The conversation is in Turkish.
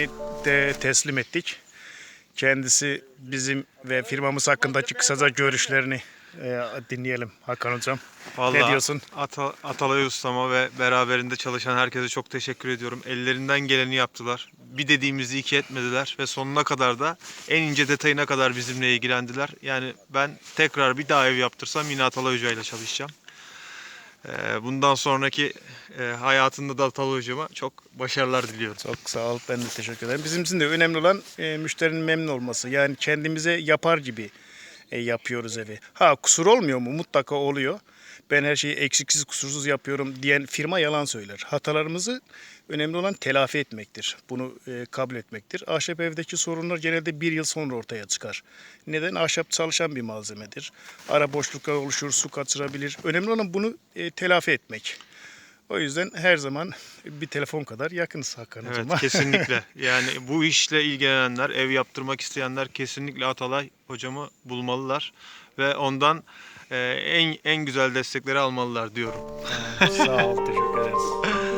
Evini de teslim ettik. Kendisi bizim ve firmamız hakkındaki kısaca görüşlerini e, dinleyelim Hakan Hocam. Vallahi Ne diyorsun? Ata- Atalay Ustama ve beraberinde çalışan herkese çok teşekkür ediyorum. Ellerinden geleni yaptılar. Bir dediğimizi iki etmediler ve sonuna kadar da en ince detayına kadar bizimle ilgilendiler. Yani ben tekrar bir daha ev yaptırsam yine Atalay Hoca ile çalışacağım. Ee, Bundan sonraki e, hayatında da Atalay Hocama çok başarılar diliyorum. Çok sağ ol. Ben de teşekkür ederim. Bizim için de önemli olan e, müşterinin memnun olması. Yani kendimize yapar gibi yapıyoruz evi. Ha kusur olmuyor mu? Mutlaka oluyor. Ben her şeyi eksiksiz kusursuz yapıyorum diyen firma yalan söyler. Hatalarımızı önemli olan telafi etmektir. Bunu e, kabul etmektir. Ahşap evdeki sorunlar genelde bir yıl sonra ortaya çıkar. Neden? Ahşap çalışan bir malzemedir. Ara boşluklar oluşur, su kaçırabilir. Önemli olan bunu e, telafi etmek. O yüzden her zaman bir telefon kadar yakınız Hakan Evet Hocam'a. kesinlikle. Yani bu işle ilgilenenler, ev yaptırmak isteyenler kesinlikle Atalay hocamı bulmalılar ve ondan e, en en güzel destekleri almalılar diyorum. Sağ ol, teşekkür ederiz.